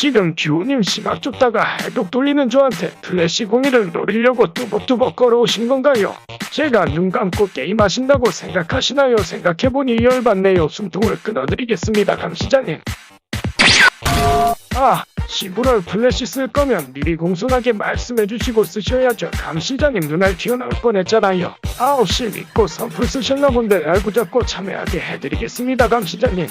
지금 규호님 심학 쫓다가 해독 돌리는 저한테 플래시 공이를 노리려고 뚜벅뚜벅 걸어오신 건가요? 제가 눈 감고 게임하신다고 생각하시나요? 생각해보니 열받네요. 숨통을 끊어드리겠습니다, 감시자님. 아, 11월 플래시 쓸 거면 미리 공손하게 말씀해주시고 쓰셔야죠. 감시자님 눈알 튀어나올 뻔했잖아요. 9시 믿고 선풀 쓰셨나 본데 알고 잡고 참여하게 해드리겠습니다, 감시자님.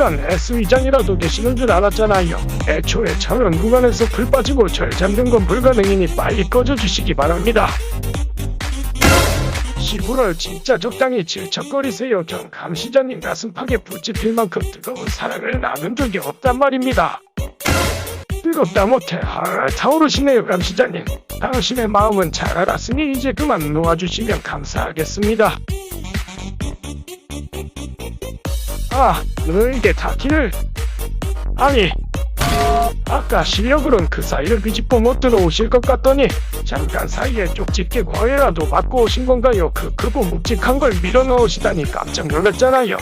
순간 S위장이라도 계시는 줄 알았잖아요. 애초에 저런 구간에서 불 빠지고 절 잠든 건 불가능이니 빨리 꺼져주시기 바랍니다. 11월 진짜 적당히 질척거리세요. 전 감시자님 가슴팍에 붙잡힐 만큼 뜨거운 사랑을 나눈 적이 없단 말입니다. 뜨겁다 못해 아, 타오르시네요 감시자님. 당신의 마음은 잘 알았으니 이제 그만 놓아주시면 감사하겠습니다. 아, 너에게 닿기를. 아니, 아까 실력으론 그 사이를 비집고 못 들어오실 것 같더니 잠깐 사이에 쪽집게 과외라도 받고 오신 건가요? 그 크고 묵직한 걸 밀어 넣으시다니 깜짝 놀랐잖아요.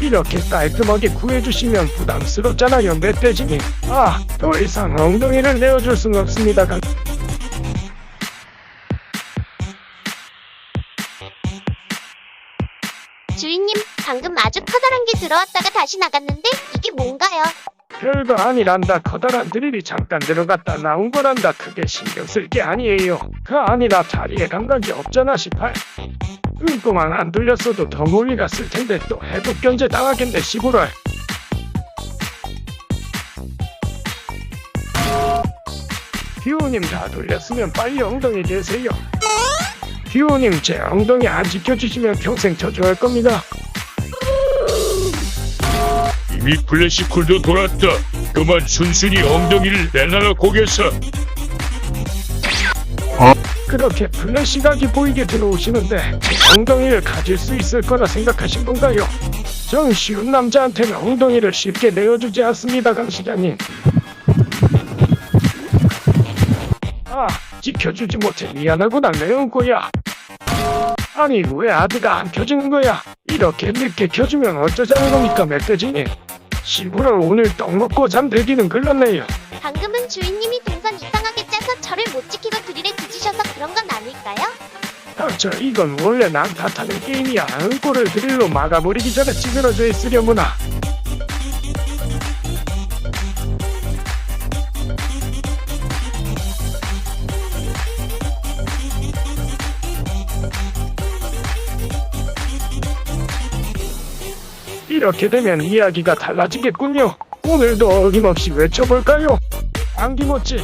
이렇게 깔끔하게 구해주시면 부담스럽잖아요, 멧돼지님. 아, 더 이상 엉덩이를 내어줄 순 없습니다. 감- 주인님, 방금 아주 커다란 게 들어왔다가 다시 나갔는데 이게 뭔가요? 별거 아니란다. 커다란 드릴이 잠깐 들어갔다 나온 거란다. 크게 신경 쓸 게 아니에요. 그 아니라 다리에 감각이 없잖아, 18. 응꼬만 안 돌렸어도 더 멀리 갔을 텐데 또 해독 견제 당하겠네, 15월. 디오님 다 돌렸으면 빨리 엉덩이 대세요. 디오님 제 엉덩이 안 지켜주시면 평생 저주할 겁니다. 이미 플래시 쿨도 돌았다. 그만 순순히 엉덩이를 내놔라 고개서. 그렇게 플래시각이 보이게 들어오시는데 엉덩이를 가질 수 있을 거라 생각하신 건가요? 전 쉬운 남자한테는 엉덩이를 쉽게 내어주지 않습니다, 강시장님. 아, 지켜주지 못해 미안하구나, 매운 거야. 아니, 왜 아드가 안 켜지는 거야? 이렇게 늦게 켜주면 어쩌자는 겁니까, 멧돼지님? 11월 오늘 떡 먹고 잠들기는 글렀네요. 방금은 주인님이 동선 이상하게 짜서 저를 못 지키고 드릴에 뒤지셔서 그런 건 아닐까요? 닥쳐 이건 원래 난 탓하는 게임이야 응꼬를 드릴로 막아버리기 전에 찌그러져 있으려무나 이렇게 되면 이야기가 달라지겠군요 오늘도 어김없이 외쳐볼까요? 안기모찌